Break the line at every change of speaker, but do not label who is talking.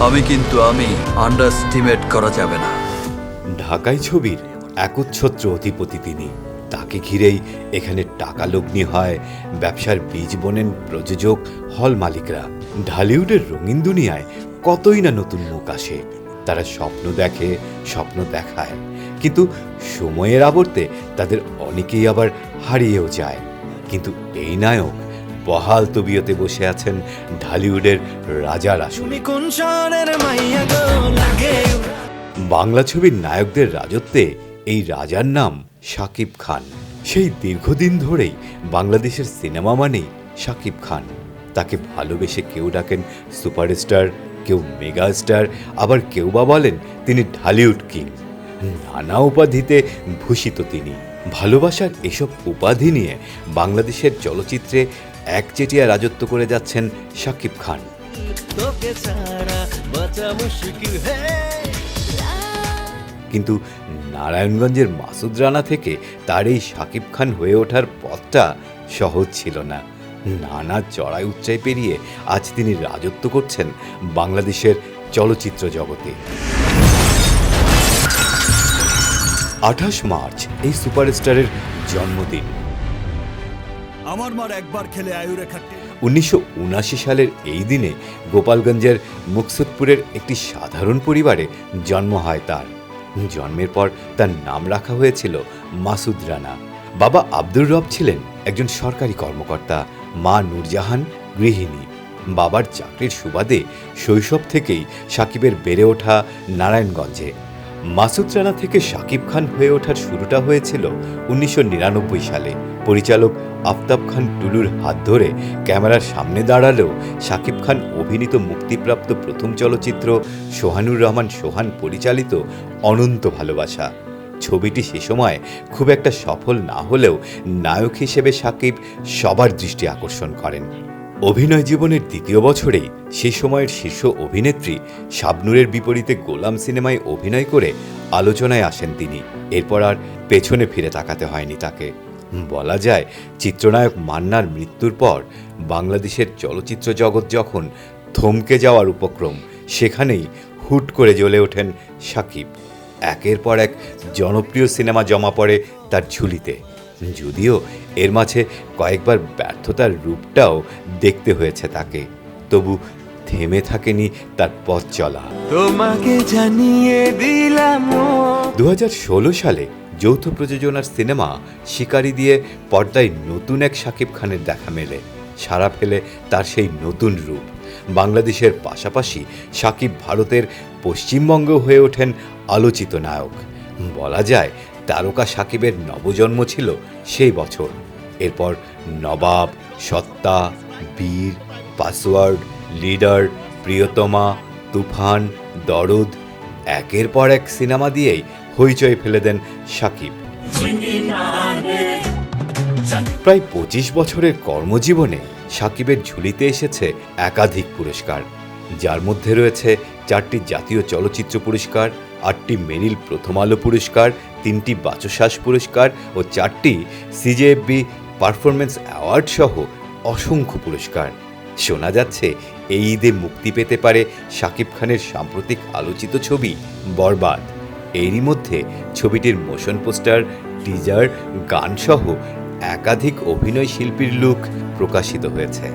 আমি কিন্তু, আমি আন্ডারস্টিমেট করা যাবে না।
ঢাকাই ছবির একচ্ছত্র অধিপতি তিনি। তাকে ঘিরেই এখানে টাকা লগ্নি হয়, ব্যবসার বীজ বোনেন প্রযোজক, হল মালিকরা। ঢালিউডের রঙিন দুনিয়ায় কতই না নতুন মুখ আসে। তারা স্বপ্ন দেখে, স্বপ্ন দেখায়। কিন্তু সময়ের আবর্তে তাদের অনেকেই আবার হারিয়েও যায়। কিন্তু এই নায়ক বহাল তবিয়তে বসে আছেন ঢালিউডের রাজার আসনে। বাংলা ছবির নায়কদের রাজত্বে এই রাজার নাম শাকিব খান। সেই দীর্ঘদিন ধরেই বাংলাদেশের সিনেমা মানেই শাকিব খান। তাকে ভালোবেসে কেউ ডাকেন সুপারস্টার, কেউ মেগা স্টার আবার কেউ বা বলেন তিনি ঢালিউড কিং। নানা উপাধিতে ভূষিত তিনি। ভালোবাসার এসব উপাধি নিয়ে বাংলাদেশের চলচ্চিত্রে একচেটিয়া রাজত্ব করে যাচ্ছেন শাকিব খান। কিন্তু নারায়ণগঞ্জের মাসুদ রানা থেকে তার এই শাকিব খান হয়ে ওঠার পথটা সহজ ছিল না। নানা চড়াই উচ্চাই পেরিয়ে আজ তিনি রাজত্ব করছেন বাংলাদেশের চলচ্চিত্র জগতে। আঠাশ মার্চ এই সুপারস্টারের জন্মদিন।
আমার মার একবার খেলে আয়ুরেখা
উনিশশো সালের এই দিনে গোপালগঞ্জের মুকসুদপুরের একটি সাধারণ পরিবারে জন্ম হয় তার। জন্মের পর তার নাম রাখা হয়েছিল মাসুদ রানা। বাবা আব্দুর রব ছিলেন একজন সরকারি কর্মকর্তা, মা নূরজাহান গৃহিণী। বাবার চাকরির সুবাদে শৈশব থেকেই সাকিবের বেড়ে ওঠা নারায়ণগঞ্জে। মাসুদ রানা থেকে সাকিব খান হয়ে ওঠার শুরুটা হয়েছিল উনিশশো নিরানব্বই সালে। পরিচালক আফতাব খান টুলুর হাত ধরে ক্যামেরার সামনে দাঁড়ালেও শাকিব খান অভিনীত মুক্তিপ্রাপ্ত প্রথম চলচ্চিত্র সোহানুর রহমান সোহান পরিচালিত অনন্ত ভালোবাসা। ছবিটি সে সময় খুব একটা সফল না হলেও নায়ক হিসেবে সাকিব সবার দৃষ্টি আকর্ষণ করেন। অভিনয় জীবনের দ্বিতীয় বছরেই সে সময়ের শীর্ষ অভিনেত্রী শাবনুরের বিপরীতে গোলাম সিনেমায় অভিনয় করে আলোচনায় আসেন তিনি। এরপর আর পেছনে ফিরে তাকাতে হয়নি তাকে। বলা যায় চিত্রনায়ক মান্নার মৃত্যুর পর বাংলাদেশের চলচ্চিত্র জগৎ যখন থমকে যাওয়ার উপক্রম সেখানেই হুট করে জ্বলে ওঠেন সাকিব। একের পর এক জনপ্রিয় সিনেমা জমা পড়ে তার ঝুলিতে। যদিও এর মাঝে কয়েকবার ব্যর্থতার রূপটাও দেখতে হয়েছে তাকে। তবু থেমে থাকেনি তার পথ চলা।
তোমাকে জানিয়ে দিলাম
দু সালে যৌথ প্রযোজনার সিনেমা শিকারি দিয়ে পর্দায় নতুন এক শাকিব খানের দেখা মেলে। সারা ফেলে তার সেই নতুন রূপ। বাংলাদেশের পাশাপাশি সাকিব ভারতের পশ্চিমবঙ্গ হয়ে ওঠেন আলোচিত নায়ক। বলা যায়, তারকা সাকিবের নবজন্ম ছিল সেই বছর। এরপর নবাব, সত্তা, বীর, পাসওয়ার্ড, লিডার, প্রিয়তমা, তুফান, দরদ, একের পর এক সিনেমা দিয়েই হইচই ফেলে দেন সাকিব। প্রায় পঁচিশ বছরের কর্মজীবনে সাকিবের ঝুলিতে এসেছে একাধিক পুরস্কার, যার মধ্যে রয়েছে চারটি জাতীয় চলচ্চিত্র পুরস্কার, আটটি মেরিল প্রথম আলো পুরস্কার, তিনটি বাচশ্বাস পুরস্কার ও চারটি সিজেএফবি পারফরমেন্স অ্যাওয়ার্ড সহ অসংখ্য পুরস্কার। শোনা যাচ্ছে, এই ঈদে মুক্তি পেতে পারে শাকিব খানের সাম্প্রতিক আলোচিত ছবি বরবাদ। এরই মধ্যে ছবিটির মোশন পোস্টার টিজার গান সহ একাধিক অভিনয় শিল্পীর লুক প্রকাশিত হয়েছে।